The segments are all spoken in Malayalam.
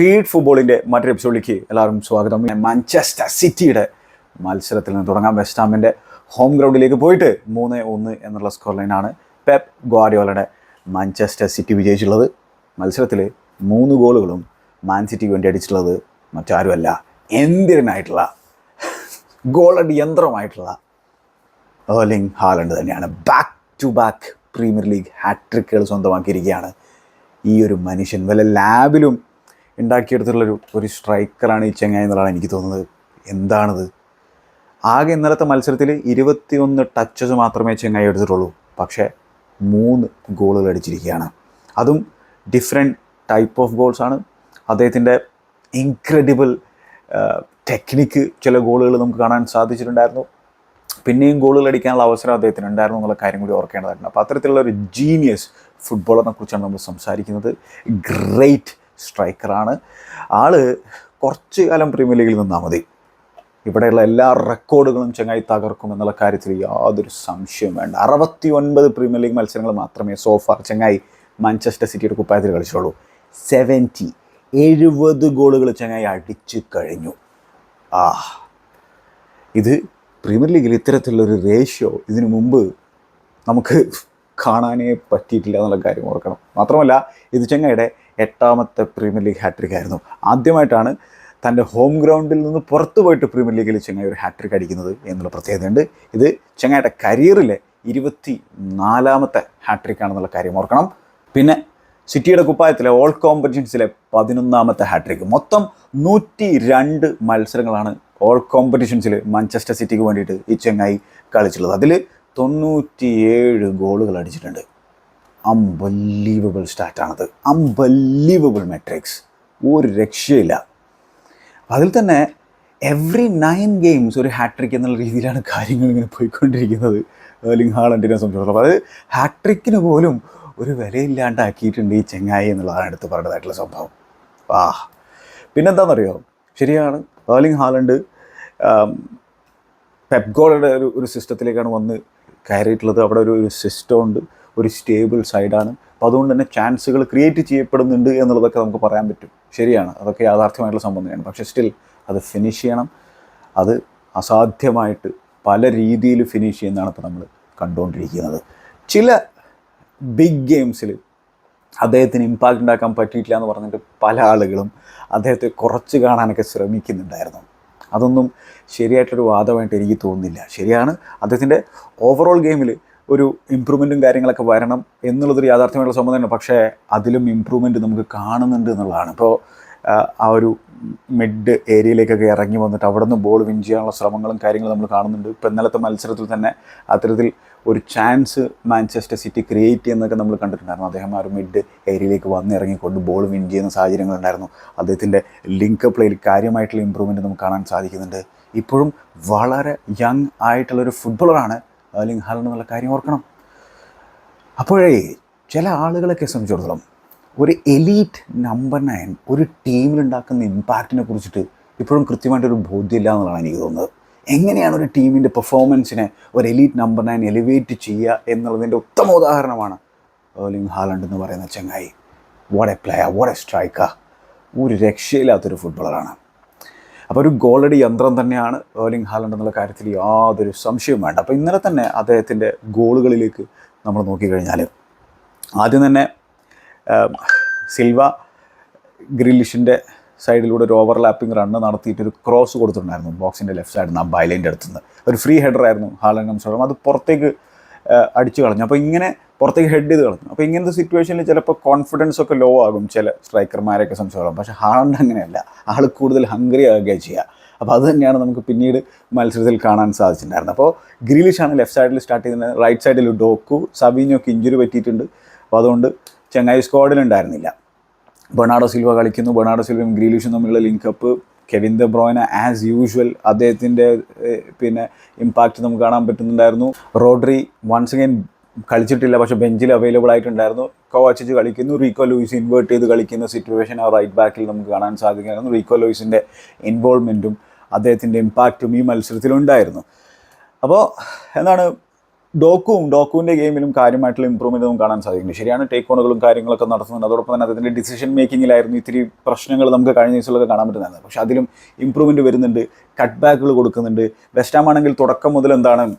ഫീഡ് ഫുട്ബോളിന്റെ മറ്റൊരു എപ്പിസോഡിലേക്ക് എല്ലാവരും സ്വാഗതം. മാഞ്ചസ്റ്റർ സിറ്റിയുടെ മത്സരത്തിൽ നിന്ന് തുടങ്ങാം. വെസ്റ്റാമിന്റെ ഹോം ഗ്രൗണ്ടിലേക്ക് പോയിട്ട് മൂന്ന് ഒന്ന് എന്നുള്ള സ്കോർ ലൈനാണ് പെപ് ഗ്വാഡിയോലയുടെ മാഞ്ചസ്റ്റർ സിറ്റി വിജയിച്ചുള്ളത് മത്സരത്തിൽ മൂന്ന് ഗോളുകളും മാൻ സിറ്റിക്ക് വേണ്ടി അടിച്ചിട്ടുള്ളത് മറ്റാരുമല്ല. എന്തിനായിട്ടുള്ള ഗോളടി യന്ത്രമായിട്ടുള്ള ഏർലിംഗ് ഹാലൻഡ് തന്നെയാണ്. Back to back premier league ഹാട്രിക്കുകൾ സ്വന്തമാക്കിയിരിക്കുകയാണ്. ഈ ഒരു മനുഷ്യൻ വല്ല ലാബിലും ഉണ്ടാക്കിയെടുത്തിട്ടുള്ളൊരു ഒരു സ്ട്രൈക്കറാണ് ഈ ചെങ്ങായി എന്നുള്ളതാണ് എനിക്ക് തോന്നുന്നത്. എന്താണിത്? ആകെ ഇന്നലത്തെ മത്സരത്തിൽ ഇരുപത്തിയൊന്ന് ടച്ചസ് മാത്രമേ ചെങ്ങായി എടുത്തിട്ടുള്ളൂ. പക്ഷേ മൂന്ന് ഗോളുകൾ അടിച്ചിരിക്കുകയാണ്. അതും ഡിഫറെന്റ് ടൈപ്പ് ഓഫ് ഗോൾസാണ് അദ്ദേഹത്തിന്റെ ഇൻക്രെഡിബിൾ ടെക്നിക്ക് ചില ഗോളുകൾ നമുക്ക് കാണാൻ സാധിച്ചിട്ടുണ്ടായിരുന്നു. പിന്നെയും ഗോളുകൾ അടിക്കാനുള്ള അവസരം അദ്ദേഹത്തിന് ഉണ്ടായിരുന്നു എന്നുള്ള കാര്യം കൂടി ഓർക്കേണ്ടതായിട്ടുണ്ട്. അപ്പോൾ അത്തരത്തിലുള്ള ഒരു ജീനിയസ് ഫുട്ബോളറിനെ കുറിച്ചാണ് നമ്മൾ സംസാരിക്കുന്നത്. ഗ്രേറ്റ് സ്ട്രൈക്കറാണ്. ആൾ കുറച്ച് കാലം പ്രീമിയർ ലീഗിൽ നിന്നാൽ മതി. ഇവിടെയുള്ള എല്ലാ റെക്കോർഡുകളും ചെങ്ങായി തകർക്കും എന്നുള്ള കാര്യത്തിൽ യാതൊരു സംശയവും വേണ്ട. അറുപത്തി ഒൻപത് പ്രീമിയർ ലീഗ് മത്സരങ്ങൾ മാത്രമേ സോഫാർ ചെങ്ങായി മാഞ്ചസ്റ്റർ സിറ്റിയുടെ കുപ്പായത്തിൽ കളിച്ചോളൂ സെവന്റി എഴുപത് ഗോളുകൾ ചെങ്ങായി അടിച്ചു കഴിഞ്ഞു. ആ ഇത് പ്രീമിയർ ലീഗിൽ ഇത്തരത്തിലുള്ളൊരു റേഷ്യോ ഇതിനു മുമ്പ് നമുക്ക് കാണാനേ പറ്റിയിട്ടില്ല എന്നുള്ള കാര്യം ഓർക്കണം. മാത്രമല്ല ഇത് ചെങ്ങയുടെ എട്ടാമത്തെ പ്രീമിയർ ലീഗ് ഹാട്രിക് ആയിരുന്നു. ആദ്യമായിട്ടാണ് തന്റെ ഹോം ഗ്രൗണ്ടിൽ നിന്ന് പുറത്തു പോയിട്ട് പ്രീമിയർ ലീഗിൽ ചെങ്ങായി ഒരു ഹാട്രിക് അടിക്കുന്നത് എന്നുള്ള പ്രത്യേകതയുണ്ട്. ഇത് ചെങ്ങായിയുടെ കരിയറിലെ ഇരുപത്തി നാലാമത്തെ ഹാട്രിക് ആണെന്നുള്ള കാര്യം ഓർക്കണം. പിന്നെ സിറ്റിയുടെ കുപ്പായത്തിലെ ഓൾ കോമ്പറ്റീഷൻസിലെ പതിനൊന്നാമത്തെ ഹാട്രിക് മൊത്തം നൂറ്റി രണ്ട് മത്സരങ്ങളാണ് ഓൾ കോമ്പറ്റീഷൻസിൽ മാഞ്ചസ്റ്റർ സിറ്റിക്ക് വേണ്ടിയിട്ട് ഈ ചെങ്ങായി കളിച്ചിട്ടുള്ളത്. അതിൽ തൊണ്ണൂറ്റിയേഴ് ഗോളുകൾ അടിച്ചിട്ടുണ്ട്. അമ്പല്ലീവബിൾ സ്റ്റാറ്റാണത് അമ്പല്ലീവബിൾ മെട്രിക്സ് ഒരു രക്ഷയില്ല. അതിൽ തന്നെ എവറി നയൻ ഗെയിംസ് ഒരു ഹാട്രിക് എന്നുള്ള രീതിയിലാണ് കാര്യങ്ങൾ ഇങ്ങനെ പോയിക്കൊണ്ടിരിക്കുന്നത്. ഏർലിംഗ് ഹാളണ്ടിനെ സംബന്ധിച്ചിടത്തോളം. അത് ഹാട്രിക്കിന് പോലും ഒരു വിലയില്ലാണ്ടാക്കിയിട്ടുണ്ട് ഈ ചെങ്ങായി എന്നുള്ളതാണ് എടുത്ത് പറഞ്ഞതായിട്ടുള്ള സംഭവം. ആ പിന്നെന്താണെന്നറിയോ ശരിയാണ്. ഏർലിംഗ് ഹാലണ്ട് പെപ്ഗോളുടെ ഒരു ഒരു സിസ്റ്റത്തിലേക്കാണ് വന്ന് കയറിയിട്ടുള്ളത്. അവിടെ ഒരു ഒരു സിസ്റ്റം ഉണ്ട്. ഒരു സ്റ്റേബിൾ സൈഡാണ്. അപ്പോൾ അതുകൊണ്ട് തന്നെ ചാൻസുകൾ ക്രിയേറ്റ് ചെയ്യപ്പെടുന്നുണ്ട് എന്നുള്ളതൊക്കെ നമുക്ക് പറയാൻ പറ്റും. ശരിയാണ്. അതൊക്കെ യാഥാർത്ഥ്യമായിട്ടുള്ള തന്നെയാണ് പക്ഷേ സ്റ്റിൽ അത് ഫിനിഷ് ചെയ്യണം. അത് അസാധ്യമായിട്ട് പല രീതിയിൽ ഫിനിഷ് ചെയ്യുന്നതാണ് ഇപ്പോൾ നമ്മൾ കണ്ടുകൊണ്ടിരിക്കുന്നത്. ചില ബിഗ് ഗെയിംസിൽ അദ്ദേഹത്തിന് ഇമ്പാക്റ്റ് ഉണ്ടാക്കാൻ പറ്റിയിട്ടില്ല എന്ന് പറഞ്ഞിട്ട് പല ആളുകളും അദ്ദേഹത്തെ കുറച്ച് കാണാനൊക്കെ ശ്രമിക്കുന്നുണ്ടായിരുന്നു. അതൊന്നും ശരിയായിട്ടൊരു വാദമായിട്ട് എനിക്ക് തോന്നുന്നില്ല. ശരിയാണ്. അദ്ദേഹത്തിന്റെ ഓവറോൾ ഗെയിമിൽ ഒരു ഇമ്പ്രൂവ്മെന്റും കാര്യങ്ങളൊക്കെ വരണം എന്നുള്ളതൊരു യാഥാർത്ഥ്യമായിട്ടുള്ള സംബന്ധമാണ് പക്ഷേ അതിലും ഇമ്പ്രൂവ്മെന്റ് നമുക്ക് കാണുന്നുണ്ട് എന്നുള്ളതാണ്. ഇപ്പോൾ ആ ഒരു മിഡ് ഏരിയയിലേക്കൊക്കെ ഇറങ്ങി വന്നിട്ട് അവിടെ നിന്ന് ബോൾ വിൻ ചെയ്യാനുള്ള ശ്രമങ്ങളും കാര്യങ്ങളും നമ്മൾ കാണുന്നുണ്ട്. ഇപ്പോൾ ഇന്നലത്തെ മത്സരത്തിൽ തന്നെ അത്തരത്തിൽ ഒരു ചാൻസ് മാഞ്ചസ്റ്റർ സിറ്റി ക്രിയേറ്റ് ചെയ്യുന്നതൊക്കെ നമ്മൾ കണ്ടിട്ടുണ്ടായിരുന്നു. അദ്ദേഹം ആ ഒരു മിഡ് ഏരിയയിലേക്ക് വന്ന് ഇറങ്ങിക്കൊണ്ട് ബോൾ വിൻ ചെയ്യുന്ന സാഹചര്യങ്ങളുണ്ടായിരുന്നു അദ്ദേഹത്തിന്റെ ലിങ്ക് പ്ലേയിൽ കാര്യമായിട്ടുള്ള ഇമ്പ്രൂവ്മെന്റ് നമുക്ക് കാണാൻ സാധിക്കുന്നുണ്ട്. ഇപ്പോഴും വളരെ യങ് ആയിട്ടുള്ളൊരു ഫുട്ബോളറാണ് ഏർലിംഗ് ഹാലണ്ട് എന്നുള്ള കാര്യം ഓർക്കണം. അപ്പോഴേ ചില ആളുകളൊക്കെ സംബന്ധിച്ചിടത്തോളം ഒരു എലീറ്റ് നമ്പർ നയൻ ഒരു ടീമിലുണ്ടാക്കുന്ന ഇമ്പാക്റ്റിനെ കുറിച്ചിട്ട് ഇപ്പോഴും കൃത്യമായിട്ടൊരു ബോധ്യമില്ല എന്നുള്ളതാണ് എനിക്ക് തോന്നുന്നത്. എങ്ങനെയാണ് ഒരു ടീമിന്റെ പെർഫോമൻസിനെ ഒരു എലീറ്റ് നമ്പർ നയൻ എലിവേറ്റ് ചെയ്യുക എന്നുള്ളതിന്റെ ഉത്തമ ഉദാഹരണമാണ് ഏർലിംഗ് ഹാലണ്ട് എന്ന് പറയുന്ന ചങ്ങായി. What a player what a striker ഒരു രക്ഷയില്ലാത്തൊരു ഫുട്ബോളറാണ് അപ്പോൾ ഒരു ഗോളടി യന്ത്രം തന്നെയാണ് ഏർലിംഗ് ഹാലൻഡ് എന്നുള്ള കാര്യത്തിൽ യാതൊരു സംശയവും വേണ്ട. അപ്പോൾ ഇന്നലെ തന്നെ അദ്ദേഹത്തിന്റെ ഗോളുകളിലേക്ക് നമ്മൾ നോക്കിക്കഴിഞ്ഞാൽ ആദ്യം തന്നെ സിൽവ ഗ്രില്ലിഷിന്റെ സൈഡിലൂടെ ഒരു ഓവർലാപ്പിംഗ് റണ്ണ് നടത്തിയിട്ട് ഒരു ക്രോസ് കൊടുത്തിട്ടുണ്ടായിരുന്നു ബോക്സിന്റെ ലെഫ്റ്റ് സൈഡിൽ നിന്ന് ആ ബൈലൈന്റെ അടുത്ത് നിന്ന് ഒരു ഫ്രീ ഹെഡർ ആയിരുന്നു ഹാലൻഡ് സംസാരം അത് പുറത്തേക്ക് അടിച്ചു കളഞ്ഞു. അപ്പോൾ ഇങ്ങനെ പുറത്തേക്ക് ഹെഡ് ചെയ്ത് കളഞ്ഞു. അപ്പോൾ ഇങ്ങനത്തെ സിറ്റുവേഷനിൽ ചിലപ്പോൾ കോൺഫിഡൻസ് ഒക്കെ ലോ ആകും ചില സ്ട്രൈക്കർമാരെയൊക്കെ സംശയമാകും പക്ഷേ ഹാളണ്ട് അങ്ങനെയല്ല. ആൾ കൂടുതൽ ഹംഗ്രി ആകുകയാണ് ചെയ്യുക അപ്പോൾ അത് തന്നെയാണ് നമുക്ക് പിന്നീട് മത്സരത്തിൽ കാണാൻ സാധിച്ചിട്ടുണ്ടായിരുന്നത്. അപ്പോൾ ഗ്രീലിഷാണ് ലെഫ്റ്റ് സൈഡിൽ സ്റ്റാർട്ട് ചെയ്യുന്നത്. റൈറ്റ് സൈഡിൽ ഡോക്കു സബീനൊക്കെ ഇഞ്ചുറി പറ്റിയിട്ടുണ്ട്. അപ്പോൾ അതുകൊണ്ട് ചെങ്ങായി സ്ക്വാഡിലുണ്ടായിരുന്നില്ല ബെർണാഡോ സിൽവ കളിക്കുന്നു. ബെർണാഡോ സിൽവയും ഗ്രീലിഷും തമ്മിലുള്ള link up Kevin De Bruyne as usual അദ്ദേഹത്തിന്റെ പിന്നെ ഇമ്പാക്റ്റ് നമുക്ക് കാണാൻ പറ്റുന്നുണ്ടായിരുന്നു. റോഡ്രി വൺസ് അഗൈൻ കളിച്ചിട്ടില്ല പക്ഷെ ബെഞ്ചിൽ അവൈലബിൾ ആയിട്ടുണ്ടായിരുന്നു. കോവാച്ചിച്ച് കളിക്കുന്നു. റീക്കോ ലൂയിസ് ഇൻവേർട്ട് ചെയ്ത് കളിക്കുന്ന സിറ്റുവേഷൻ ആ റൈറ്റ് ബാക്കിൽ നമുക്ക് കാണാൻ സാധിക്കുമായിരുന്നു റീക്കോ ലൂയിസിന്റെ ഇൻവോൾവ്മെന്റും അദ്ദേഹത്തിന്റെ ഇമ്പാക്റ്റും ഈ മത്സരത്തിലുണ്ടായിരുന്നു. അപ്പോൾ എന്താണ്? ഡോക്കുവും ഡോക്കുവിന്റെ ഗെയിമിലും കാര്യമായിട്ടുള്ള ഇമ്പ്രൂവ്മെന്റ് നമുക്ക് കാണാൻ സാധിക്കുന്നു. ശരിയാണ് ടേക്ക് ഓണുകളും കാര്യങ്ങളൊക്കെ നടത്തുന്നുണ്ട്. അതോടൊപ്പം തന്നെ അതിന്റെ ഡിസിഷൻ മേക്കിങ്ങിലായിരുന്നു ഇത്തിരി പ്രശ്നങ്ങൾ നമുക്ക് കഴിഞ്ഞ ദിവസങ്ങളൊക്കെ കാണാൻ പറ്റുന്നതാണ് പക്ഷേ അതിലും ഇമ്പ്രൂവ്മെന്റ് വരുന്നുണ്ട്. കട്ട് ബാക്കുകൾ കൊടുക്കുന്നുണ്ട്. വെസ്റ്റാം ആണെങ്കിൽ തുടക്കം മുതൽ എന്താണ്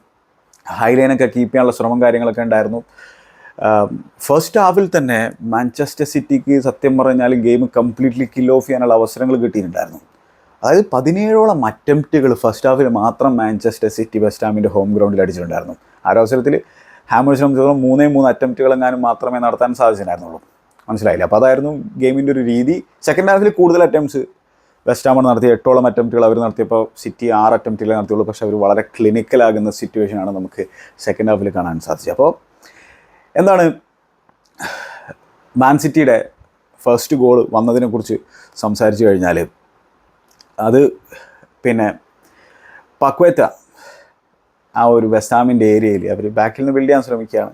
ഹൈലൈനൊക്കെ കീപ്പ് ചെയ്യാനുള്ള ശ്രമം കാര്യങ്ങളൊക്കെ ഉണ്ടായിരുന്നു. ഫസ്റ്റ് ഹാഫിൽ തന്നെ മാഞ്ചസ്റ്റർ സിറ്റിക്ക് സത്യം പറഞ്ഞാൽ ഗെയിം കംപ്ലീറ്റ്ലി കിൽ ഓഫ് ചെയ്യാനുള്ള അവസരങ്ങൾ കിട്ടിയിട്ടുണ്ടായിരുന്നു. അതായത് പതിനേഴോളം അറ്റംപ്റ്റുകൾ ഫസ്റ്റ് ഹാഫിൽ മാത്രം മാഞ്ചസ്റ്റർ സിറ്റി വെസ്റ്റ് ഹാമിന്റെ ഹോം ഗ്രൗണ്ടിൽ അടിച്ചിട്ടുണ്ടായിരുന്നു. ആ ഒരു അവസരത്തിൽ ഹാമേഴ്സിനെ സംബന്ധിച്ചിടത്തോളം മൂന്നേ മൂന്ന് അറ്റംപ്റ്റുകൾ എങ്ങാനും മാത്രമേ നടത്താൻ സാധിച്ചിട്ടുണ്ടായിരുന്നുള്ളൂ. മനസ്സിലായില്ല? അപ്പോൾ അതായിരുന്നു ഗെയിമിന്റെ ഒരു രീതി. സെക്കൻഡ് ഹാഫിൽ കൂടുതൽ അറ്റംപ്റ്റ്സ് വെസ്റ്റ് ആമ്പ് നടത്തിയ എട്ടോളം അറ്റംപ്റ്റുകൾ അവർ നടത്തിയപ്പോൾ സിറ്റി ആറ് അറ്റംപ്റ്റുകളെ നടത്തിയുള്ളൂ. പക്ഷേ അവർ വളരെ ക്ലിനിക്കലാകുന്ന സിറ്റുവേഷനാണ് നമുക്ക് സെക്കൻഡ് ഹാഫിൽ കാണാൻ സാധിച്ചത്. അപ്പോൾ എന്താണ് മാൻ സിറ്റിയുടെ ഫസ്റ്റ് ഗോൾ വന്നതിനെക്കുറിച്ച് സംസാരിച്ചു കഴിഞ്ഞാൽ അത് പിന്നെ പക്വേറ്റ ആ ഒരു വെസ്റ്റാമിന്റെ ഏരിയയിൽ അവർ ബാക്കിൽ നിന്ന് ബിൽഡ് ചെയ്യാൻ ശ്രമിക്കുകയാണ്.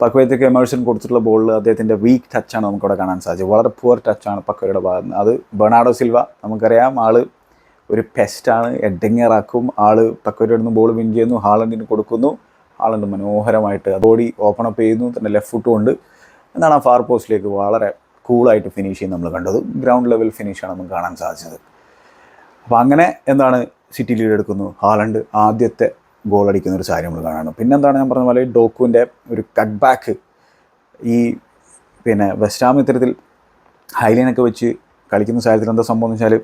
പക്വേത്തക്ക് എമേഴ്സൺ കൊടുത്തിട്ടുള്ള ബോളിൽ അദ്ദേഹത്തിന്റെ വീക്ക് ടച്ചാണ് നമുക്കവിടെ കാണാൻ സാധിച്ചത്. വളരെ പുവർ ടച്ചാണ് പക്വയുടെ ഭാഗത്ത് അത് ബെർണാഡോ സിൽവ നമുക്കറിയാം ആൾ ഒരു പെസ്റ്റാണ് എഡ്ഡിങ്ങറാക്കും ആൾ പക്വയുടെ നിന്ന് ബോൾ വിൻ ചെയ്യുന്നു ഹാളണ്ടിന് കൊടുക്കുന്നു. ഹാളണ്ട് മനോഹരമായിട്ട് ബോഡി ഓപ്പൺ അപ്പ് ചെയ്യുന്നു തന്നെ ലെഫ്റ്റ് ഫുട്ട് കൊണ്ട്. എന്നാണ് ആ ഫാർ പോസ്റ്റിലേക്ക് വളരെ കൂളായിട്ട് ഫിനിഷ് ചെയ്യുന്നത് നമ്മൾ കണ്ടത്. ഗ്രൗണ്ട് ലെവൽ ഫിനിഷാണ് നമുക്ക് കാണാൻ സാധിച്ചത്. അപ്പോൾ അങ്ങനെ എന്താണ് സിറ്റി ലീഡ് എടുക്കുന്നു? ഹാലണ്ട് ആദ്യത്തെ ഗോൾ അടിക്കുന്ന ഒരു സാഹചര്യം നമ്മൾ കാണുന്നു. പിന്നെ എന്താണ് ഞാൻ പറഞ്ഞ പോലെ ഡോക്കുവിന്റെ ഒരു കട്ട് ബാക്ക് ഈ പിന്നെ വെസ്റ്റാം ഇത്തരത്തിൽ ഹൈലൈനൊക്കെ വെച്ച് കളിക്കുന്ന സാഹചര്യത്തിൽ എന്താ സംഭവം എന്ന് വെച്ചാൽ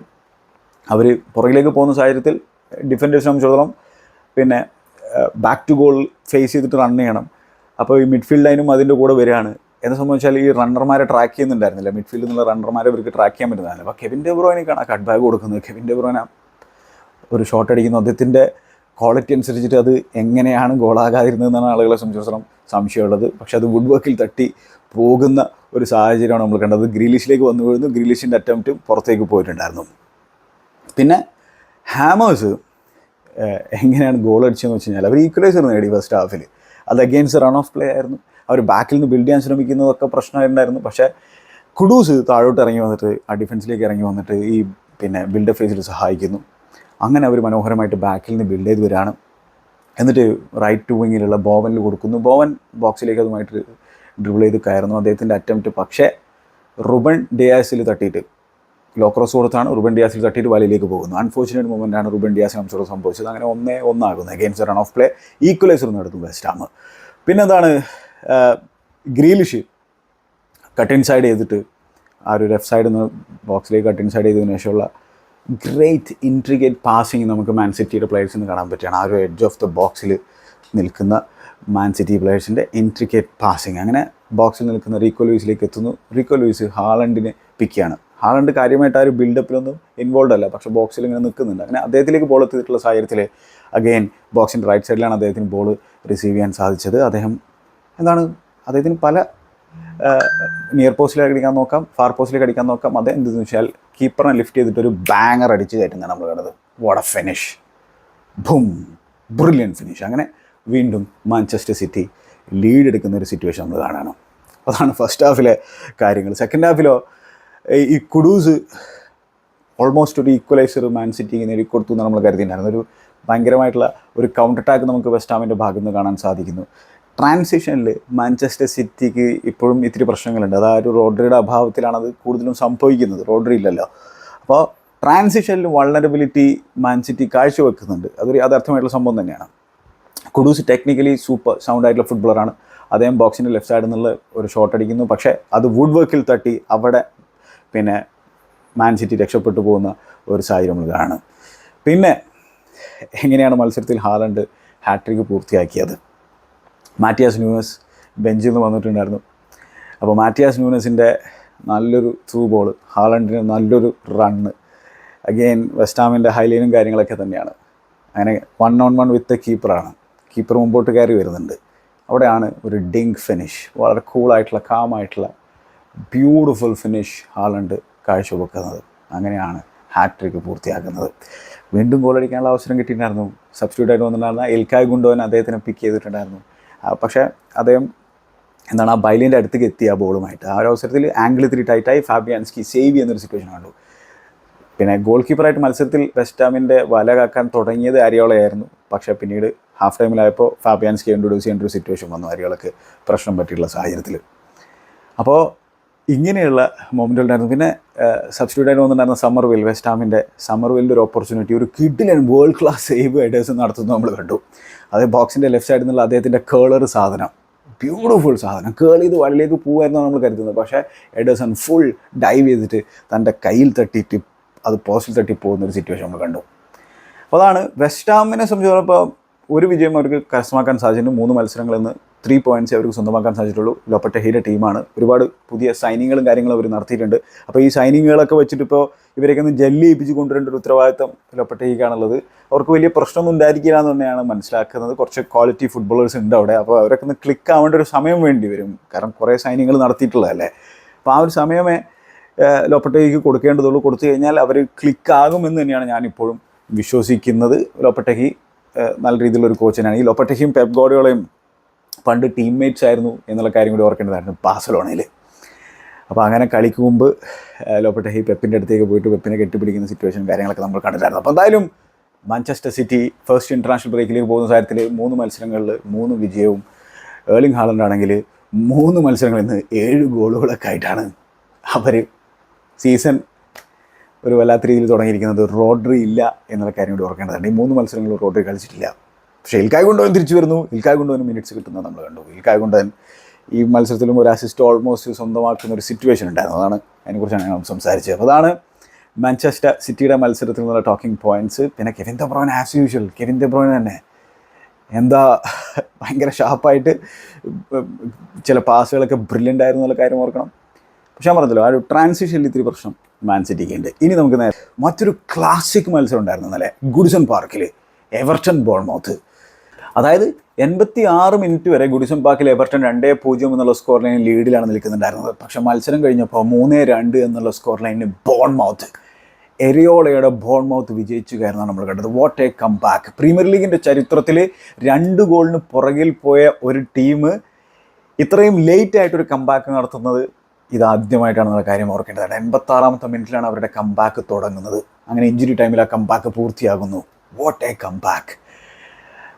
അവർ പുറകിലേക്ക് പോകുന്ന സാഹചര്യത്തിൽ ഡിഫൻഡേഴ്സിനെ സംബന്ധിച്ചിടത്തോളം പിന്നെ ബാക്ക് ടു ഗോൾ ഫേസ് ചെയ്തിട്ട് റൺ ചെയ്യണം. അപ്പോൾ ഈ മിഡ്ഫീൽഡ് ലൈനും അതിന്റെ കൂടെ വരികയാണ്. എന്നെ സംബന്ധിച്ചാൽ ഈ റണ്ണർമാരെ ട്രാക്ക് ചെയ്യുന്നുണ്ടായിരുന്നില്ല. മിഡ്ഫീൽഡിൽ നിന്നുള്ള റണ്ണർമാരെ ഇവർക്ക് ട്രാക്ക് ചെയ്യാൻ പറ്റുന്നതല്ല. അപ്പോൾ കെവിൻ ഡെബ്രോയിനേക്കാണ് ആ കട്ട് ബാക്ക് കൊടുക്കുന്നത് കെവിൻ ഡെബ്രോയിന ഒരു ഷോട്ട് അടിക്കുന്നു അദ്ദേഹത്തിന്റെ ക്വാളിറ്റി അനുസരിച്ചിട്ട് അത് എങ്ങനെയാണ് ഗോളാകാതിരുന്നതെന്നാണ് ആളുകളെ സംബന്ധിച്ചിടത്തോളം സംശയമുള്ളത്. പക്ഷേ അത് വുഡ് വർക്കിൽ തട്ടി പോകുന്ന ഒരു സാഹചര്യമാണ് നമ്മൾ കണ്ടത്. ഗ്രീലിഷിലേക്ക് വന്നു വീഴുന്നു. ഗ്രീലിഷിന്റെ അറ്റംപ്റ്റും പുറത്തേക്ക് പോയിട്ടുണ്ടായിരുന്നു. പിന്നെ ഹാമേഴ്സ് എങ്ങനെയാണ് ഗോൾ അടിച്ചതെന്ന് വെച്ച് കഴിഞ്ഞാൽ അവർ ഈക്വലൈസർ നേടി ഫസ്റ്റ് ഹാഫിൽ അത് അഗെയിൻസ്റ്റ് റൺ ഓഫ് പ്ലേ ആയിരുന്നു. അവർ ബാക്കിൽ നിന്ന് ബിൽഡ് ചെയ്യാൻ ശ്രമിക്കുന്നതൊക്കെ പ്രശ്നമായിട്ടുണ്ടായിരുന്നു. പക്ഷേ കുഡൂസ് താഴോട്ട് ഇറങ്ങി വന്നിട്ട് ആ ഡിഫൻസിലേക്ക് ഇറങ്ങി വന്നിട്ട് ഈ പിന്നെ ബിൽഡപ്പ് ഫേസിൽ സഹായിക്കുന്നു. അങ്ങനെ അവർ മനോഹരമായിട്ട് ബാക്കിൽ നിന്ന് ബിൽഡ് ചെയ്ത് വരികയാണ് എന്നിട്ട് റൈറ്റ് ടു വിങ്ങിലുള്ള ബോവനിൽ കൊടുക്കുന്നു. ബോവൻ ബോക്സിലേക്ക് അതുമായിട്ട് ഡ്രിബിൾ ചെയ്ത് കയറുന്നു. അദ്ദേഹത്തിന്റെ അറ്റംപ്റ്റ് പക്ഷേ റുബൻ ഡിയാസിൽ തട്ടിയിട്ട് ലോ ക്രോസ് കൊടുത്താണ്. റുബൻ ഡിയാസിൽ തട്ടിയിട്ട് വലയിലേക്ക് പോകുന്നു. അൺഫോർച്ചുനേറ്റ് മൊമെന്റ് ആണ് റുബൻ ഡിയാസിന് സംശയം സംഭവിച്ചത്. അങ്ങനെ ഒന്നേ ഒന്നാകുന്നു. Against run of play equaliser നടത്തും വെസ്റ്റ് ഹാം പിന്നെന്താണ് ഗ്രീലിഷ് കട്ട് ഇൻസൈഡ് ചെയ്തിട്ട് ആ ഒരു ലെഫ്റ്റ് സൈഡിൽ നിന്ന് ബോക്സിലേക്ക് കട്ട് ഇൻസൈഡ് ചെയ്തതിനു ശേഷമുള്ള ഗ്രേറ്റ് ഇൻട്രിഗേറ്റ് പാസിങ് നമുക്ക് മാൻ സിറ്റിയുടെ പ്ലെയേഴ്സിൽ നിന്ന് കാണാൻ പറ്റുകയാണ്. ആ ഒരു എഡ്ജ് ഓഫ് ദ ബോക്സിൽ നിൽക്കുന്ന മാൻ സിറ്റി പ്ലെയേഴ്സിന്റെ ഇൻട്രിക്കേറ്റ് പാസിങ് അങ്ങനെ ബോക്സിൽ നിൽക്കുന്ന റീക്കോ ലൂയിസിലേക്ക് എത്തുന്നു. റീക്കോ ലൂയിസ് ഹാളണ്ടിനെ പിക്കാണ് ഹാളണ്ട് കാര്യമായിട്ട് ആ ഒരു ബിൽഡപ്പിലൊന്നും ഇൻവോൾവ് അല്ല. പക്ഷേ ബോക്സിൽ ഇങ്ങനെ നിൽക്കുന്നുണ്ട്. അങ്ങനെ അദ്ദേഹത്തിലേക്ക് ബോൾ എത്തിയിട്ടുള്ള സാഹചര്യത്തിൽ അഗെയിൻ ബോക്സിന്റെ റൈറ്റ് സൈഡിലാണ് അദ്ദേഹത്തിന് ബോൾ റിസീവ് ചെയ്യാൻ സാധിച്ചത്. അദ്ദേഹം എന്താണ്? അദ്ദേഹത്തിന് പല നിയർ പോസ്റ്റിലേക്ക് അടിക്കാൻ നോക്കാം ഫാർ പോസ്റ്റിലേക്ക് അടിക്കാൻ നോക്കാം. അത് എന്തെന്ന് വെച്ചാൽ കീപ്പറിനെ ലിഫ്റ്റ് ചെയ്തിട്ട് ഒരു ബാങ്ങർ അടിച്ച് കയറ്റുന്നതാണ് നമ്മൾ കണ്ടത് what a finish boom brilliant finish അങ്ങനെ വീണ്ടും മാഞ്ചസ്റ്റർ സിറ്റി ലീഡ് എടുക്കുന്ന ഒരു സിറ്റുവേഷൻ നമ്മൾ കാണണം. അതാണ് ഫസ്റ്റ് ഹാഫിലെ കാര്യങ്ങൾ. സെക്കൻഡ് ഹാഫിലോ ഈ കുഡൂസ് ഓൾമോസ്റ്റ് ഒരു ഈക്വലൈസർ മാൻ സിറ്റിക്ക് നേടിക്കൊടുത്തു എന്ന് നമ്മൾ കരുതിയിട്ടുണ്ടായിരുന്നു ഒരു ഭയങ്കരമായിട്ടുള്ള ഒരു കൗണ്ടർ അറ്റാക്ക് നമുക്ക് വെസ്റ്റ് ഹാമിന്റെ ഭാഗത്ത് നിന്ന് കാണാൻ സാധിക്കുന്നു. ട്രാൻസിഷനിൽ മാഞ്ചസ്റ്റർ സിറ്റിക്ക് ഇപ്പോഴും ഇത്തിരി പ്രശ്നങ്ങളുണ്ട്. അതായത് റോഡ്രിയുടെ അഭാവത്തിലാണ് അത് കൂടുതലും സംഭവിക്കുന്നത്. റോഡ്രി ഇല്ലല്ലോ. അപ്പോൾ ട്രാൻസിഷനിൽ വൾണറബിലിറ്റി മാൻ സിറ്റി കാഴ്ചവെക്കുന്നുണ്ട്. അതൊരു യാഥാർത്ഥമായിട്ടുള്ള സംഭവം തന്നെയാണ്. കുഡൂസ് ടെക്നിക്കലി സൂപ്പർ സൗണ്ട് ആയിട്ടുള്ള ഫുട്ബോളറാണ് അദ്ദേഹം ബോക്സിന്റെ ലെഫ്റ്റ് സൈഡിൽ നിന്നുള്ള ഒരു ഷോട്ട് അടിക്കുന്നു. പക്ഷേ അത് വുഡ് വർക്കിൽ തട്ടി അവിടെ പിന്നെ മാൻ സിറ്റി രക്ഷപ്പെട്ടു പോകുന്ന ഒരു സാഹചര്യം നമ്മൾ പിന്നെ എങ്ങനെയാണ് മത്സരത്തിൽ ഹാലണ്ട് ഹാട്രിക്ക് പൂർത്തിയാക്കിയത്? മാറ്റിയാസ് ന്യൂനസ് ബെഞ്ചിൽ നിന്ന് വന്നിട്ടുണ്ടായിരുന്നു. അപ്പോൾ മാറ്റിയാസ് ന്യൂനസിന്റെ നല്ലൊരു ത്രൂ ബോൾ ഹാലണ്ടിന് നല്ലൊരു റണ്ണ്. അഗെയിൻ വെസ്റ്റാമിന്റെ ഹൈലൈനും കാര്യങ്ങളൊക്കെ തന്നെയാണ്. അങ്ങനെ വൺ ഓൺ വൺ വിത്ത് കീപ്പറാണ് കീപ്പർ മുമ്പോട്ട് കയറി വരുന്നുണ്ട്. അവിടെയാണ് ഒരു ഡിങ്ക് ഫിനിഷ് വളരെ കൂളായിട്ടുള്ള കാമായിട്ടുള്ള ബ്യൂട്ടിഫുൾ ഫിനിഷ് ഹാലണ്ട് കാഴ്ചവെക്കുന്നത്. അങ്ങനെയാണ് ഹാട്രിക്ക് പൂർത്തിയാക്കുന്നത്. വീണ്ടും ഗോൾ അടിക്കാനുള്ള അവസരം കിട്ടിയിട്ടുണ്ടായിരുന്നു. സബ്സ്റ്റിറ്റ്യൂട്ടായിട്ട് വന്നിട്ടുണ്ടായിരുന്ന എൽക്കായ് ഗുണ്ടോൻ അദ്ദേഹത്തിനെ പിക്ക് ചെയ്തിട്ടുണ്ടായിരുന്നു. പക്ഷേ അദ്ദേഹം എന്താണ് ആ ബൈലിന്റെ അടുത്തേക്ക് എത്തിയ ആ ബോളുമായിട്ട്. ആ ഒരു അവസരത്തിൽ ആംഗിൾ ഇത്തിരി ടൈറ്റായി ഫാബിയാൻസ്കി സേവ് ചെയ്യുന്നൊരു സിറ്റുവേഷൻ കണ്ടു. പിന്നെ ഗോൾ കീപ്പറായിട്ട് മത്സരത്തിൽ വെസ്റ്റാമിന്റെ വല കാക്കാൻ തുടങ്ങിയത് അരിയോളയായിരുന്നു. പക്ഷേ പിന്നീട് ഹാഫ് ടൈമിലായപ്പോൾ ഫാബിയാൻസ്കി ഇൻട്രൊഡ്യൂസ് ചെയ്യേണ്ട ഒരു സിറ്റുവേഷൻ വന്നു അരിയോളക്ക് പ്രശ്നം പറ്റിയിട്ടുള്ള സാഹചര്യത്തിൽ അപ്പോൾ ഇങ്ങനെയുള്ള മൊമെന്റ് ഉണ്ടായിരുന്നു. പിന്നെ സബ്സ്റ്റിറ്റ്യൂട്ട് ആയിട്ട് വന്നിട്ടുണ്ടായിരുന്ന സമ്മർ വെൽ വെസ്റ്റ് ഹാമിന്റെ സമ്മർ വെല്ലിന്റെ ഒരു ഓപ്പർച്യൂണിറ്റി ഒരു കിഡിലൻ വേൾഡ് ക്ലാസ് സേവ് ഐഡേഴ്സ് നടത്തുന്നത് നമ്മൾ കണ്ടു. അതേ ബോക്സിന്റെ ലെഫ്റ്റ് സൈഡിൽ നിന്നുള്ള അദ്ദേഹത്തിന്റെ കേളർ സാധനം. ബ്യൂട്ടിഫുൾ സാധനം. കേൾ ചെയ്ത് വള്ളിലേക്ക് പോകുമായിരുന്നു നമ്മൾ കരുതുന്നത്. പക്ഷേ എഡേഴ്സൺ ഫുൾ ഡൈവ് ചെയ്തിട്ട് തന്റെ കയ്യിൽ തട്ടിയിട്ട് അത് പോസ്റ്റിൽ തട്ടി പോകുന്ന ഒരു സിറ്റുവേഷൻ നമ്മൾ കണ്ടു. അപ്പോൾ അതാണ് വെസ്റ്റ് ഹാമിനെ സംബന്ധിച്ചിടത്തോളം ഒരു വിജയം അവർക്ക് കരസ്ഥമാക്കാൻ സാധിച്ചിട്ടുണ്ട്. മൂന്ന് മത്സരങ്ങളിൽ നിന്ന് ത്രീ പോയിന്റ്സ് അവർക്ക് സ്വന്തമാക്കാൻ സാധിച്ചിട്ടുള്ളൂ. ലൊപ്പറ്റഹീന്റെ ടീമാണ്. ഒരുപാട് പുതിയ സൈനിങ്ങുകളും കാര്യങ്ങളും അവർ നടത്തിയിട്ടുണ്ട്. അപ്പോൾ ഈ സൈനിങ്ങുകളൊക്കെ വെച്ചിട്ട് ഇപ്പോൾ ഇവരൊക്കെ ഒന്ന് ജല്ലി ഏൽപ്പിച്ച് കൊണ്ടുവരേണ്ട ഒരു ഉത്തരവാദിത്തം ലൊപ്പറ്റഹിക്കാണുള്ളത് അവർക്ക് വലിയ പ്രശ്നമൊന്നും ഉണ്ടായിരിക്കില്ല എന്ന് തന്നെയാണ് മനസ്സിലാക്കുന്നത്. കുറച്ച് ക്വാളിറ്റി ഫുട്ബോളേഴ്സ് ഉണ്ട് അവിടെ. അപ്പോൾ അവരൊക്കെ ഒന്ന് ക്ലിക്ക് ആവേണ്ട ഒരു സമയം വേണ്ടി വരും. കാരണം കുറേ സൈനിങ്ങൾ നടത്തിയിട്ടുള്ളതല്ലേ? അപ്പോൾ ആ ഒരു സമയമേ ലോപ്പട്ടേക്ക് കൊടുക്കേണ്ടതുള്ളൂ. കൊടുത്തു കഴിഞ്ഞാൽ അവർ ക്ലിക്കാകുമെന്ന് തന്നെയാണ് ഞാനിപ്പോഴും വിശ്വസിക്കുന്നത്. ലോപ്പട്ടഹി നല്ല രീതിയിലുള്ള ഒരു കോച്ചിനാണ് ഈ ലോപ്പട്ടഹിയും പെപ് ഗോഡിയോളയും പണ്ട് ടീംമേറ്റ്സ് ആയിരുന്നു എന്നുള്ള കാര്യം കൂടി ഓർക്കേണ്ടതായിരുന്നു ബാഴ്സലോണയിൽ. അപ്പോൾ അങ്ങനെ കളിക്ക് മുമ്പ് ലോപ്പട്ടഹി പെപ്പിന്റെ അടുത്തേക്ക് പോയിട്ട് പെപ്പിനെ കെട്ടിപ്പിടിക്കുന്ന സിറ്റുവേഷൻ കാര്യങ്ങളൊക്കെ നമ്മൾ കണ്ടിട്ടായിരുന്നു അപ്പോൾ എന്തായാലും മാഞ്ചസ്റ്റർ സിറ്റി ഫസ്റ്റ് ഇന്റർനാഷണൽ ബ്രേക്കിലേക്ക് പോകുന്ന കാര്യത്തിൽ മൂന്ന് മത്സരങ്ങളിൽ മൂന്ന് വിജയവും ഏർലിംഗ് ഹാളണ്ട് ആണെങ്കിൽ മൂന്ന് മത്സരങ്ങളിൽ നിന്ന് ഏഴ് ഗോളുകളൊക്കെ ആയിട്ടാണ് അവർ സീസൺ ഒരു വല്ലാത്ത രീതിയിൽ തുടങ്ങിയിരിക്കുന്നത്. റോഡ്രി ഇല്ല എന്നുള്ള കാര്യം കൂടി ഓർക്കേണ്ടതാണ് ഈ മൂന്ന് മത്സരങ്ങളിൽ റോഡ്രി കളിച്ചിട്ടില്ല. പക്ഷേ ഇൽക്കായ് കൊണ്ടുവൻ തിരിച്ചു വരുന്നു. ഇൽക്കായ് കൊണ്ടുവൻ മിനിറ്റ്സ് കിട്ടുന്നത് നമ്മൾ കണ്ടു. ഇൽക്കായ് കൊണ്ടുവൻ ഈ മത്സരത്തിലും ഒരു അസിസ്റ്റ് ഓൾമോസ്റ്റ് സ്വന്തമാക്കുന്ന ഒരു സിറ്റുവേഷൻ ഉണ്ടായിരുന്നു. അതാണ് അതിനെക്കുറിച്ചാണ് ഞാൻ സംസാരിച്ചത്. അപ്പോൾ അതാണ് മാഞ്ചസ്റ്റർ സിറ്റിയുടെ മത്സരത്തിൽ നിന്നുള്ള ടോക്കിംഗ് പോയിന്റ്സ് പിന്നെ Kevin De Bruyne as usual Kevin De Bruyne തന്നെ. എന്താ ഭയങ്കര ഷാർപ്പായിട്ട് ചില പാസുകളൊക്കെ ബ്രില്യന്റ് ആയിരുന്നു എന്നുള്ള കാര്യം ഓർക്കണം. പക്ഷെ ഞാൻ പറഞ്ഞല്ലോ ആ ഒരു ട്രാൻസിഷനിൽ ഇത്തിരി പ്രശ്നം മാൻ സിറ്റിക്ക് ഉണ്ട്. ഇനി നമുക്ക് നേരെ മറ്റൊരു ക്ലാസിക് മത്സരം ഉണ്ടായിരുന്നു ഇന്നലെ. ഗുഡിസൺ പാർക്കിൽ എവർട്ടൺ ബോൾമൗത്ത് അതായത് എൺപത്തി ആറ് മിനിറ്റ് വരെ ഗുഡിസൺ പാർക്കിൽ എവർട്ടൺ രണ്ടേ പൂജ്യം എന്നുള്ള സ്കോർ ലൈൻ ലീഡിലാണ് നിൽക്കുന്നുണ്ടായിരുന്നത്. പക്ഷെ മത്സരം കഴിഞ്ഞപ്പോൾ മൂന്ന് രണ്ട് എന്നുള്ള സ്കോർ ലൈനിന് ബോൺ മൗത്ത് എരിയോളയുടെ ബോൺ മൗത്ത് വിജയിച്ചു കയറുന്നതാണ് നമ്മൾ കണ്ടത്. What a comeback premier ലീഗിന്റെ ചരിത്രത്തിൽ രണ്ട് ഗോളിന് പുറകിൽ പോയ ഒരു ടീം ഇത്രയും ലേറ്റ് ആയിട്ടൊരു കംബാക്ക് നടത്തുന്നത് ഇതാദ്യമായിട്ടാണെന്നുള്ള കാര്യം ഓർക്കേണ്ടതാണ്. എൺപത്താറാമത്തെ മിനിറ്റിലാണ് അവരുടെ കംബാക്ക് തുടങ്ങുന്നത്. അങ്ങനെ ഇഞ്ചുറി ടൈമിൽ ആ കംബാക്ക് പൂർത്തിയാകുന്നു. വാട്ട് എ കംബാക്ക്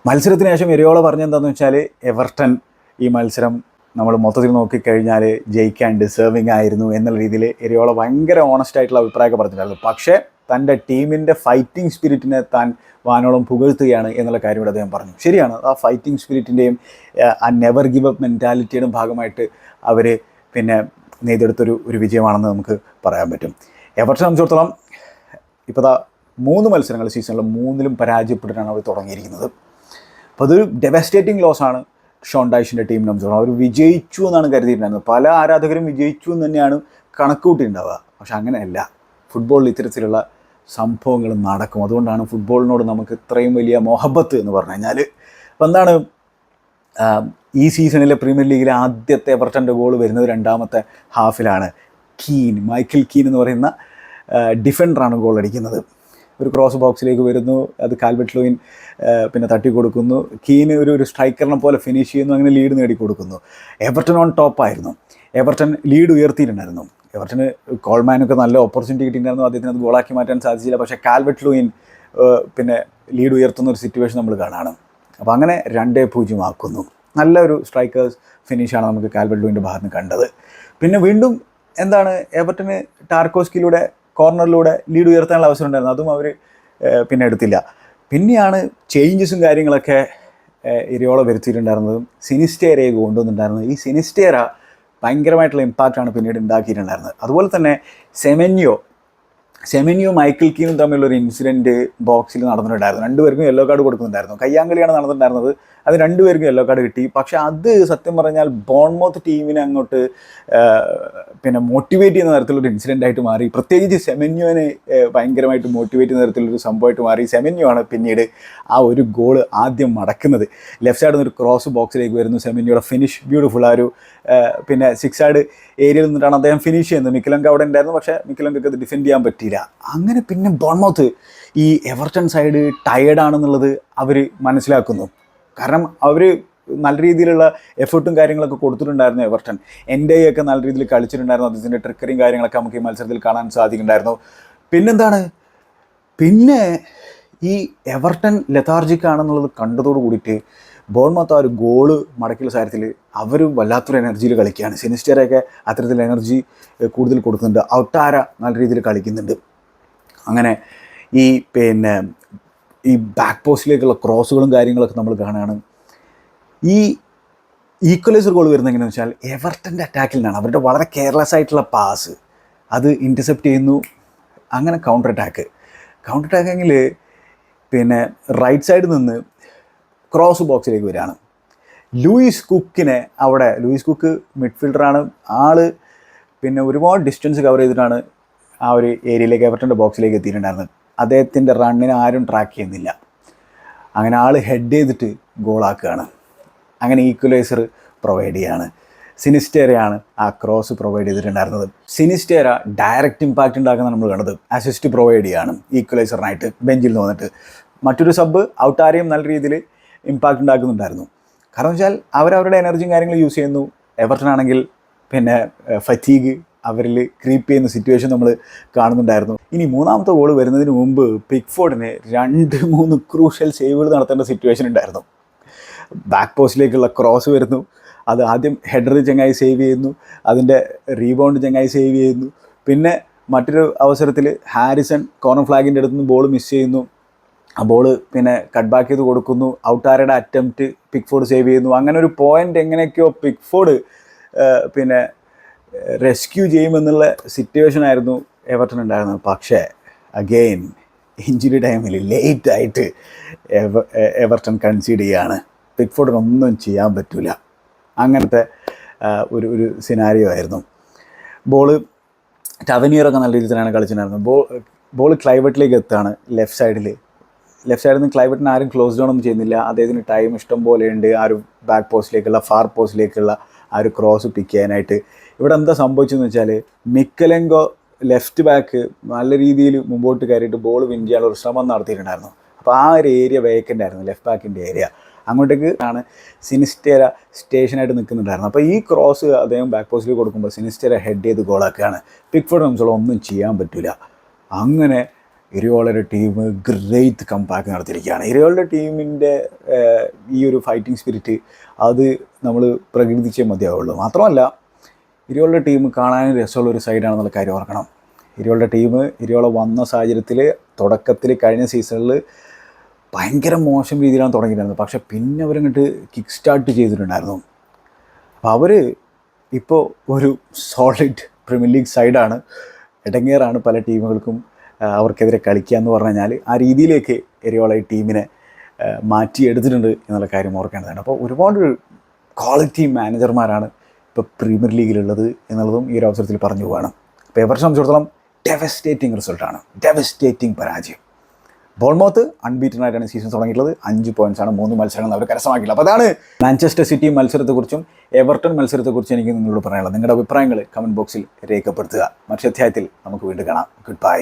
മത്സരത്തിന് ശേഷം എരിയോള പറഞ്ഞെന്താണെന്ന് വെച്ചാൽ എവർട്ടൺ ഈ മത്സരം നമ്മൾ മൊത്തത്തിൽ നോക്കിക്കഴിഞ്ഞാൽ ജയിക്കാൻ ഡിസേർവിംഗ് ആയിരുന്നു എന്നുള്ള രീതിയിൽ എരിയോള ഭയങ്കര ഓണസ്റ്റ് ആയിട്ടുള്ള അഭിപ്രായമൊക്കെ പറഞ്ഞിട്ടുണ്ടായിരുന്നു. പക്ഷേ തന്റെ ടീമിന്റെ ഫൈറ്റിംഗ് സ്പിരിറ്റിനെ താൻ വാനോളം പുകഴ്ത്തുകയാണ് എന്നുള്ള കാര്യം ഇവിടെ അദ്ദേഹം പറഞ്ഞു. ശരിയാണ് ആ ഫൈറ്റിംഗ് സ്പിരിറ്റിന്റെയും ആ നെവർ ഗിവ് അപ്പ് മെന്റാലിറ്റിയുടെയും ഭാഗമായിട്ട് അവർ പിന്നെ നെയ്തെടുത്തൊരു ഒരു വിജയമാണെന്ന് നമുക്ക് പറയാൻ പറ്റും. എവർട്ടനെ സംബന്ധിച്ചിടത്തോളം ഇപ്പോൾ മൂന്ന് മത്സരങ്ങൾ സീസണിൽ മൂന്നിലും പരാജയപ്പെട്ടിട്ടാണ് അവർ തുടങ്ങിയിരിക്കുന്നത്. അപ്പോൾ അതൊരു ഡെവസ്റ്റേറ്റിംഗ് ലോസ് ആണ് ഷോൺ ഡാഷിന്റെ ടീമിനെ സംബന്ധിച്ചോളം. അവർ വിജയിച്ചു എന്നാണ് കരുതിയിട്ടുണ്ടായിരുന്നത് പല ആരാധകരും വിജയിച്ചു എന്ന് തന്നെയാണ് കണക്കുകൂട്ടിയിട്ടുണ്ടാവുക. പക്ഷെ അങ്ങനെയല്ല. ഫുട്ബോളിൽ ഇത്തരത്തിലുള്ള സംഭവങ്ങൾ നടക്കും. അതുകൊണ്ടാണ് ഫുട്ബോളിനോട് നമുക്ക് ഇത്രയും വലിയ മൊഹബത്ത് എന്ന് പറഞ്ഞു കഴിഞ്ഞാൽ അപ്പോൾ എന്താണ് ഈ സീസണിലെ പ്രീമിയർ ലീഗിലെ ആദ്യത്തെ എവർട്ടന്റെ ഗോൾ വരുന്നത് രണ്ടാമത്തെ ഹാഫിലാണ് കീൻ മൈക്കിൾ കീൻ എന്ന് പറയുന്ന ഡിഫൻഡറാണ് ഗോൾ അടിക്കുന്നത്. ഒരു ക്രോസ് ബോക്സിലേക്ക് വരുന്നു അത് കാൽബർട്ട് ലൂയിൻ പിന്നെ തട്ടി കൊടുക്കുന്നു. കീന് ഒരു ഒരു സ്ട്രൈക്കറിനെ പോലെ ഫിനിഷ് ചെയ്യുന്നു അങ്ങനെ ലീഡ് നേടിക്കൊടുക്കുന്നു എവർട്ടൺ ഓൺ ടോപ്പായിരുന്നു എവർട്ടൺ ലീഡ് ഉയർത്തിയിട്ടുണ്ടായിരുന്നു. എവർട്ടന് കോൾമാനൊക്കെ നല്ല ഓപ്പർച്യൂണിറ്റി കിട്ടിയിട്ടുണ്ടായിരുന്നു. അദ്ദേഹത്തിന് അത് ഗോളാക്കി മാറ്റാൻ സാധിച്ചില്ല. പക്ഷേ കാൽബർട്ട് ലൂയിൻ പിന്നെ ലീഡ് ഉയർത്തുന്ന ഒരു സിറ്റുവേഷൻ നമ്മൾ കാണാണ്. അപ്പോൾ അങ്ങനെ രണ്ടേ പൂജ്യം ആക്കുന്നു. നല്ലൊരു സ്ട്രൈക്കേഴ്സ് ഫിനിഷാണ് നമുക്ക് കാൽബർട്ട് ലൂയിന്റെ ഭാഗത്ത് നിന്ന് കണ്ടത്. പിന്നെ വീണ്ടും എന്താണ് എവർട്ടന് ടാർക്കോസ്കിലൂടെ കോർണറിലൂടെ ലീഡ് ഉയർത്താനുള്ള അവസരം ഉണ്ടായിരുന്നു അതും അവർ പിന്നെ എടുത്തില്ല. പിന്നെയാണ് ചേഞ്ചസും കാര്യങ്ങളൊക്കെ ഇരിയോള വരുത്തിയിട്ടുണ്ടായിരുന്നതും സിനിസ്റ്റേരയെ കൊണ്ടുവന്നിട്ടുണ്ടായിരുന്നത്. ഈ സിനിസ്റ്റേര ഭയങ്കരമായിട്ടുള്ള ഇമ്പാക്റ്റാണ് പിന്നീട് ഉണ്ടാക്കിയിട്ടുണ്ടായിരുന്നത്. അതുപോലെ തന്നെ സെമന്യോ സെമന്യോ മൈക്കിൾ കീനും തമ്മിലുള്ള ഒരു ഇൻസിഡന്റ് ബോക്സിൽ നടന്നിട്ടുണ്ടായിരുന്നു. രണ്ടുപേർക്കും യെല്ലോ കാർഡ് കൊടുക്കുന്നുണ്ടായിരുന്നു. കയ്യാങ്കളിയാണ് നടന്നിട്ടുണ്ടായിരുന്നത്. അത് രണ്ടുപേർക്കും യെല്ലോ കാർഡ് കിട്ടി. പക്ഷേ അത് സത്യം പറഞ്ഞാൽ ബോൺമോത്ത് ടീമിനെ അങ്ങോട്ട് പിന്നെ മോട്ടിവേറ്റ് ചെയ്യുന്ന തരത്തിലൊരു ഇൻസിഡന്റ് ആയിട്ട് മാറി. പ്രത്യേകിച്ച് സെമന്യുവിനെ ഭയങ്കരമായിട്ട് മോട്ടിവേറ്റ് ചെയ്യുന്ന തരത്തിലൊരു സംഭവമായിട്ട് മാറി. സെമെന്യോ ആണ് പിന്നീട് ആ ഒരു ഗോൾ ആദ്യം മടക്കുന്നത്. ലെഫ്റ്റ് സൈഡിൽ നിന്ന് ഒരു ക്രോസ് ബോക്സിലേക്ക് വരുന്നു സെമന്യുടെ. ഫിനിഷ് ബ്യൂട്ടിഫുൾ ആ ഒരു പിന്നെ സിക്സ് സൈഡ് ഏരിയയിൽ നിന്നിട്ടാണ് അദ്ദേഹം ഫിനിഷ് ചെയ്യുന്നത്. മിക്കലങ്ക അവിടെ ഉണ്ടായിരുന്നു പക്ഷേ മിക്കലങ്കക്ക് അത് ഡിഫെൻഡ് ചെയ്യാൻ പറ്റിയില്ല. അങ്ങനെ പിന്നെ ബോൺമൗത്ത് ഈ എവർട്ടൺ സൈഡ് ടയേർഡാണെന്നുള്ളത് അവർ മനസ്സിലാക്കുന്നു. കാരണം അവർ നല്ല രീതിയിലുള്ള എഫേർട്ടും കാര്യങ്ങളൊക്കെ കൊടുത്തിട്ടുണ്ടായിരുന്നു എവർട്ടൺ. എന്റെ ഒക്കെ നല്ല രീതിയിൽ കളിച്ചിട്ടുണ്ടായിരുന്നു. അദ്ദേഹത്തിന്റെ ട്രിക്കറിയും കാര്യങ്ങളൊക്കെ നമുക്ക് ഈ മത്സരത്തിൽ കാണാൻ സാധിക്കുന്നുണ്ടായിരുന്നു. പിന്നെന്താണ്? പിന്നെ ഈ എവർട്ടൺ ലെതാർജിക് ആണെന്നുള്ളത് കണ്ടതോട് കൂടിയിട്ട് ബോൾമത്ത് ആ ഒരു ഗോൾ മടക്കിയുള്ള കാര്യത്തിൽ അവരും വല്ലാത്തൊരു എനർജിയിൽ കളിക്കുകയാണ്. സിനിസ്റ്ററൊക്കെ അത്തരത്തിൽ എനർജി കൂടുതൽ കൊടുക്കുന്നുണ്ട്. ഔട്ടാര നല്ല രീതിയിൽ കളിക്കുന്നുണ്ട്. അങ്ങനെ ഈ പിന്നെ ഈ ബാക്ക് പോസ്റ്റിലേക്കുള്ള ക്രോസുകളും കാര്യങ്ങളൊക്കെ നമ്മൾ കാണുകയാണ്. ഈ ഈക്വലൈസർ ഗോൾ വരുന്ന എങ്ങനെയാണെന്ന് വെച്ചാൽ എവർട്ടന്റെ അറ്റാക്കിൽ നിന്നാണ് അവരുടെ വളരെ കെയർലെസ് ആയിട്ടുള്ള പാസ് അത് ഇന്റർസെപ്റ്റ് ചെയ്യുന്നു. അങ്ങനെ കൗണ്ടർ അറ്റാക്ക് കൗണ്ടർ അറ്റാക്ക് അറ്റാക്കെങ്കിൽ പിന്നെ റൈറ്റ് സൈഡിൽ നിന്ന് ക്രോസ് ബോക്സിലേക്ക് വരികയാണ്. ലൂയിസ് കുക്കിനെ അവിടെ ലൂയിസ് കുക്ക് മിഡ്ഫീൽഡറാണ് ആൾ പിന്നെ ഒരുപാട് ഡിസ്റ്റൻസ് കവർ ചെയ്തിട്ടാണ് ആ ഒരു ഏരിയയിലേക്ക് എവർട്ടന്റെ ബോക്സിലേക്ക് എത്തിയിട്ടുണ്ടായിരുന്നത്. അദ്ദേഹത്തിന്റെ റണ്ണിനെ ആരും ട്രാക്ക് ചെയ്യുന്നില്ല. അങ്ങനെ ആൾ ഹെഡ് ചെയ്തിട്ട് ഗോളാക്കുകയാണ് അങ്ങനെ ഈക്വലൈസർ പ്രൊവൈഡ് ചെയ്യാണ്. സിനിസ്റ്റേരയാണ് ആ ക്രോസ് പ്രൊവൈഡ് ചെയ്തിട്ടുണ്ടായിരുന്നത്. സിനിസ്റ്റേര ഡയറക്റ്റ് ഇമ്പാക്റ്റ് ഉണ്ടാക്കുന്ന നമ്മൾ കണ്ടത് അസിസ്റ്റ് പ്രൊവൈഡ് ചെയ്യാണ് ഈക്വലൈസറിനായിട്ട് ബെഞ്ചിൽ നിന്ന് വന്നിട്ട്. മറ്റൊരു സബ് ഔട്ടാരെയും നല്ല രീതിയിൽ ഇമ്പാക്റ്റ് ഉണ്ടാക്കുന്നുണ്ടായിരുന്നു. കാരണം വെച്ചാൽ അവരവരുടെ എനർജിയും കാര്യങ്ങളും യൂസ് ചെയ്യുന്നു. എവർട്ടൺ ആണെങ്കിൽ പിന്നെ ഫറ്റീഗ് അവരിൽ ക്രീപ്പ് ചെയ്യുന്ന സിറ്റുവേഷൻ നമ്മൾ കാണുന്നുണ്ടായിരുന്നു. ഇനി മൂന്നാമത്തെ ഗോൾ വരുന്നതിന് മുമ്പ് പിക്ഫോർഡിന് രണ്ട് മൂന്ന് ക്രൂഷ്യൽ സേവുകൾ നടത്തേണ്ട സിറ്റുവേഷൻ ഉണ്ടായിരുന്നു. ബാക്ക് പോസ്റ്റിലേക്കുള്ള ക്രോസ് വരുന്നു. അത് ആദ്യം ഹെഡർ ചങ്ങായി സേവ് ചെയ്യുന്നു. അതിന്റെ റീബൗണ്ട് ചങ്ങായി സേവ് ചെയ്യുന്നു. പിന്നെ മറ്റൊരു അവസരത്തിൽ ഹാരിസൺ കോർണർ ഫ്ലാഗിന്റെ അടുത്ത് നിന്ന് ബോൾ മിസ് ചെയ്യുന്നു. ആ ബോൾ പിന്നെ കട്ട് ബാക്ക് ചെയ്ത് കൊടുക്കുന്നു. ഔട്ടാരയുടെ അറ്റംപ്റ്റ് പിക്ഫോർഡ് സേവ് ചെയ്യുന്നു. അങ്ങനെ ഒരു പോയിന്റ് എങ്ങനെയൊക്കെയോ പിക്ഫോർഡ് പിന്നെ റെസ്ക്യൂ ചെയ്യുമെന്നുള്ള സിറ്റുവേഷൻ ആയിരുന്നു എവർട്ടൺ ഉണ്ടായിരുന്നത്. പക്ഷേ അഗെയിൻ ഇഞ്ചുറി ടൈമിൽ ലേറ്റ് ആയിട്ട് എവ- എവർട്ടൺ കൺസീഡ് ചെയ്യാണ്. പിക്ഫോർഡിനൊന്നും ചെയ്യാൻ പറ്റില്ല അങ്ങനത്തെ ഒരു ഒരു സിനാരിയോ ആയിരുന്നു. ബോൾ ടവനിയറൊക്കെ നല്ല രീതിയിൽ തന്നെയാണ് കളിച്ചിട്ടുണ്ടായിരുന്നത്. ബോൾ ബോൾ ക്ലൈവറ്റിലേക്ക് എത്താണ് ലെഫ്റ്റ് സൈഡിൽ ലെഫ്റ്റ് സൈഡിൽ നിന്ന് ക്ലൈവറ്റിന് ആരും ക്ലോസ് ഡൗൺ ഒന്നും ചെയ്യുന്നില്ല. അദ്ദേഹത്തിന് ടൈം ഇഷ്ടം പോലെ ഉണ്ട്. ആ ഒരു ബാക്ക് പോസ്റ്റിലേക്കുള്ള ഫാർ പോസ്റ്റിലേക്കുള്ള ആ ഒരു ക്രോസ് പിക്ക് ചെയ്യാനായിട്ട് ഇവിടെ എന്താ സംഭവിച്ചതെന്ന് വെച്ചാൽ മിക്കലെങ്കോ ലെഫ്റ്റ് ബാക്ക് നല്ല രീതിയിൽ മുമ്പോട്ട് കയറിയിട്ട് ബോൾ വിൻ ചെയ്യാനുള്ള ഒരു ശ്രമം നടത്തിയിട്ടുണ്ടായിരുന്നു. അപ്പോൾ ആ ഒരു ഏരിയ വേക്കന്റ് ആയിരുന്നു ലെഫ്റ്റ് ബാക്കിന്റെ ഏരിയ അങ്ങോട്ടേക്ക് ആണ് സിനിസ്റ്റേര സ്റ്റേഷനായിട്ട് നിൽക്കുന്നുണ്ടായിരുന്നു അപ്പോൾ ഈ ക്രോസ് അദ്ദേഹം ബാക്ക് പോസ്റ്റിൽ കൊടുക്കുമ്പോൾ സിനിസ്റ്റേര ഹെഡ് ചെയ്ത് ഗോളാക്കുകയാണ് പിക്ഫോർഡ് നമുക്ക് ഒന്നും ചെയ്യാൻ പറ്റില്ല അങ്ങനെ ഇരിയോളയുടെ ടീം ഗ്രേറ്റ് കമ്പാക്ക് നടത്തിയിരിക്കുകയാണ്. ഇരിയോളുടെ ടീമിന്റെ ഈ ഒരു ഫൈറ്റിംഗ് സ്പിരിറ്റ് അത് നമ്മൾ പ്രകടിപ്പിച്ചേ മതിയാവുള്ളൂ. മാത്രമല്ല ഇരിയോളുടെ ടീം കാണാനും രസമുള്ള ഒരു സൈഡാണെന്നുള്ള കാര്യം ഓർക്കണം. ഇരിയോളുടെ ടീം ഇരിയോള വന്ന സാഹചര്യത്തിൽ തുടക്കത്തിൽ കഴിഞ്ഞ സീസണിൽ ഭയങ്കര മോശം രീതിയിലാണ് തുടങ്ങിയിരുന്നത് പക്ഷേ പിന്നെ അവരങ്ങോട്ട് കിക്ക് സ്റ്റാർട്ട് ചെയ്തിട്ടുണ്ടായിരുന്നു. അപ്പോൾ അവർ ഇപ്പോൾ ഒരു സോളിഡ് പ്രീമിയർ ലീഗ് സൈഡാണ് ഇടങ്ങേറാണ് പല ടീമുകൾക്കും അവർക്കെതിരെ കളിക്കുക എന്ന് പറഞ്ഞു കഴിഞ്ഞാൽ ആ രീതിയിലേക്ക് എരിയോള ഈ ടീമിനെ മാറ്റിയെടുത്തിട്ടുണ്ട് എന്നുള്ള കാര്യം ഓർക്കേണ്ടതാണ്. അപ്പോൾ ഒരുപാട് ക്വാളിറ്റി മാനേജർമാരാണ് ഇപ്പോൾ പ്രീമിയർ ലീഗിലുള്ളത് എന്നുള്ളതും ഈ ഒരു അവസരത്തിൽ പറഞ്ഞു പോവാണ്. അപ്പോൾ എവരെ സംബന്ധിച്ചിടത്തോളം ഡെവസ്റ്റേറ്റിംഗ് റിസൾട്ടാണ് ഡെവസ്റ്റേറ്റിംഗ് പരാജയം. ബോൾമോത്ത് അൺബീറ്റൻ ആയിട്ടാണ് സീസൺ തുടങ്ങിയിട്ടുള്ളത്. അഞ്ച് പോയിന്റ്സ് ആണ് മൂന്ന് മത്സരങ്ങൾ അവർ കരസ്ഥമാക്കിയിട്ടുള്ളത്. അപ്പോൾ അതാണ് മാഞ്ചസ്റ്റർ സിറ്റി മത്സരത്തെക്കുറിച്ചും എവർട്ടൺ മത്സരത്തെക്കുറിച്ചും എനിക്ക് നിങ്ങളോട് പറയാനുള്ളത്. നിങ്ങളുടെ അഭിപ്രായങ്ങൾ കമന്റ് ബോക്സിൽ രേഖപ്പെടുത്തുക. മറ്റൊരു അധ്യായത്തിൽ നമുക്ക് വീണ്ടും കാണാം. Good bye